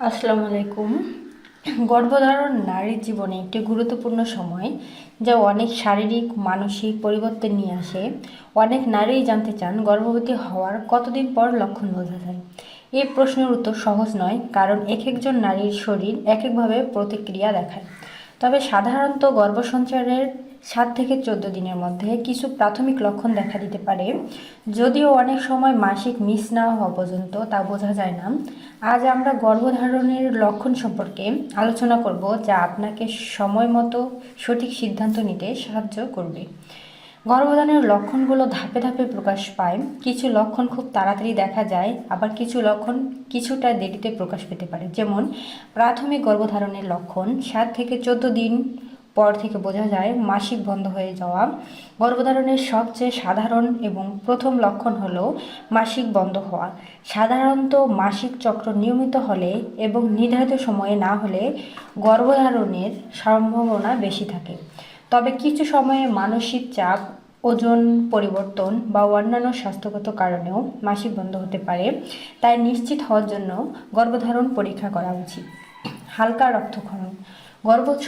আসসালামু আলাইকুম। গর্ভধারণ নারীর জীবনে একটি গুরুত্বপূর্ণ সময় যা অনেক শারীরিক, মানসিক পরিবর্তন নিয়ে আসে। অনেক নারীই জানতে চান গর্ভবতী হওয়ার কতদিন পর লক্ষণ বোঝা যায়। এই প্রশ্নের উত্তর সহজ নয়, কারণ এক একজন নারীর শরীর এক একভাবে প্রতিক্রিয়া দেখায়। তবে সাধারণত গর্ভসঞ্চারের সাত থেকে চোদ্দ দিনের মধ্যে কিছু প্রাথমিক লক্ষণ দেখা দিতে পারে। যদিও অনেক সময় মাসিক মিস না হওয়া পর্যন্ত তা বোঝা যায় না। আজ আমরা গর্ভধারণের লক্ষণ সম্পর্কে আলোচনা করব যা আপনাকে সময় মতো সঠিক সিদ্ধান্ত নিতে সাহায্য করবে। গর্ভধারণের লক্ষণগুলো ধাপে ধাপে প্রকাশ পায়। কিছু লক্ষণ খুব তাড়াতাড়ি দেখা যায়, আবার কিছু লক্ষণ কিছুটা দেরিতে প্রকাশ পেতে পারে। যেমন, প্রাথমিক গর্ভধারণের লক্ষণ সাত থেকে চোদ্দ দিন পর থেকে বোঝা যায় মাসিক বন্ধ হয়ে যাওয়া গর্ভধারণের সবচেয়ে সাধারণ এবং প্রথম লক্ষণ হলো মাসিক বন্ধ হওয়া। সাধারণত মাসিক চক্র নিয়মিত হলে এবং নির্ধারিত সময়ে না হলে গর্ভধারণের সম্ভাবনা বেশি থাকে। তবে কিছু সময়ে মানসিক চাপ, ওজন পরিবর্তন বা অন্যান্য স্বাস্থ্যগত কারণেও মাসিক বন্ধ হতে পারে, তাই নিশ্চিত হওয়ার জন্য গর্ভধারণ পরীক্ষা করা উচিত। হালকা রক্তক্ষরণ।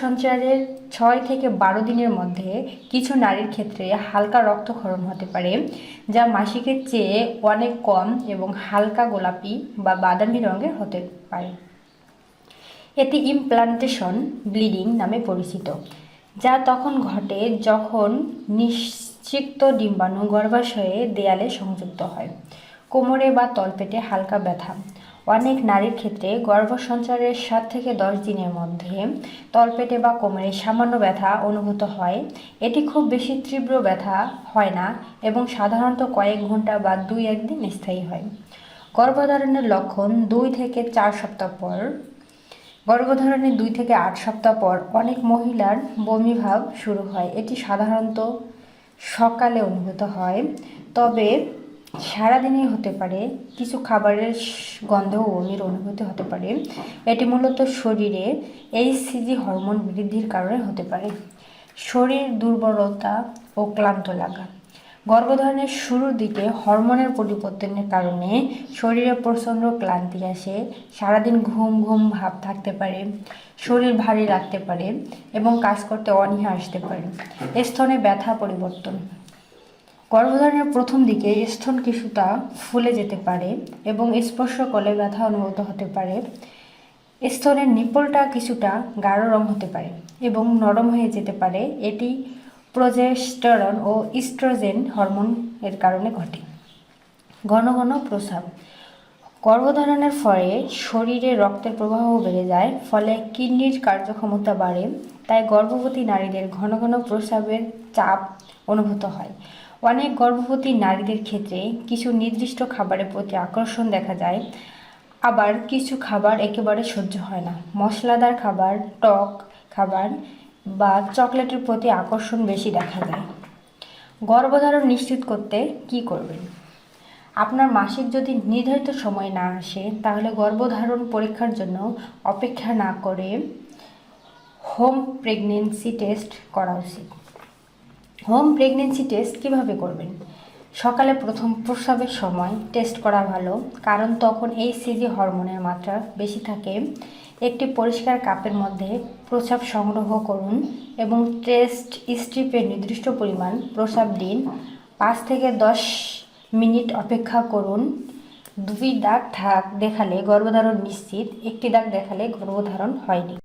সঞ্চারের ছয় থেকে বারো দিনের মধ্যে কিছু নারীর ক্ষেত্রে হালকা রক্তক্ষরণ হতে পারে, যা মাসিকের চেয়ে অনেক কম এবং হালকা গোলাপি বা বাদামি রঙের হতে পারে। এটি ইমপ্লান্টেশন ব্লিডিং নামে পরিচিত, যা তখন ঘটে যখন নিশ্চিত ডিম্বাণু গর্ভাশয়ে দেয়ালে সংযুক্ত হয়। কোমরে বা তলপেটে হালকা ব্যথা। অনেক নারীর ক্ষেত্রে গর্ভসঞ্চারের সাত থেকে দশ দিনের মধ্যে তলপেটে বা কোমরে সামান্য ব্যথা অনুভূত হয়। এটি খুব বেশি তীব্র ব্যথা হয় না এবং সাধারণত কয়েক ঘণ্টা বা দুই একদিন স্থায়ী হয়। গর্ভধারণের লক্ষণ দুই থেকে চার সপ্তাহ পর। গর্ভধারণের দুই থেকে আট সপ্তাহ পর অনেক মহিলার বমিভাব শুরু হয়। এটি সাধারণত সকালে অনুভূত হয়। তবে সারাদিনই হতে পারে, কিছু খাবারের গন্ধ ও বমির অনুভূতি হতে পারে। এটি মূলত শরীরে এইচসিজি হরমোন বৃদ্ধির কারণে হতে পারে। শরীর দুর্বলতা ও ক্লান্ত লাগা। গর্ভধারণের শুরুর দিকে হরমোনের পরিবর্তনের কারণে শরীরে প্রচণ্ড ক্লান্তি আসে, সারাদিন ঘুম ঘুম ভাব থাকতে পারে, শরীর ভারী রাখতে পারে এবং কাজ করতে অনীহা আসতে পারে। স্তনে ব্যথা পরিবর্তন। গর্ভধারণের প্রথম দিকে স্তন কিছুটা ফুলে যেতে পারে এবং স্পর্শ করলে ব্যথা অনুভূত হতে পারে। স্তনের নিপলটা কিছুটা গাঢ় রং হতে পারে এবং নরম হয়ে যেতে পারে। এটি প্রজেস্টেরন ও ইস্ট্রোজেন হরমোন এর কারণে ঘটে। ঘন ঘন প্রস্রাব গর্ভধারণের ফলে শরীরে রক্তের প্রবাহ বেড়ে যায়, ফলে কিডনির কার্যক্ষমতা বাড়ে, তাই গর্ভবতী নারীদের ঘন ঘন প্রস্রাবের চাপ অনুভূত হয়। অনেক গর্ভবতী নারীদের ক্ষেত্রে কিছু নির্দিষ্ট খাবারের প্রতি আকর্ষণ দেখা যায়। আবার কিছু খাবার একেবারে সহ্য হয় না। মশলাদার খাবার, টক খাবার বা চকলেটের প্রতি আকর্ষণ বেশি দেখা যায়। গর্ভধারণ নিশ্চিত করতে কি করবেন? আপনার মাসিক যদি নির্ধারিত সময় না আসে, তাহলে গর্ভধারণ পরীক্ষার জন্য অপেক্ষা না করে হোম প্রেগনেন্সি টেস্ট করা উচিত। হোম প্রেগনেন্সি টেস্ট কীভাবে করবেন? সকালে প্রথম প্রস্রাবের সময় টেস্ট করা ভালো, কারণ তখন এই সিজি হরমোনের মাত্রা বেশি থাকে। একটি পরিষ্কার কাপের মধ্যে প্রস্রাব সংগ্রহ করুন এবং টেস্ট স্ট্রিপের নির্দিষ্ট পরিমাণ প্রস্রাব দিন। পাঁচ থেকে দশ মিনিট অপেক্ষা করুন। দুই দাগ থাক দেখালে গর্ভধারণ নিশ্চিত, একটি দাগ দেখালে গর্ভধারণ হয়নি।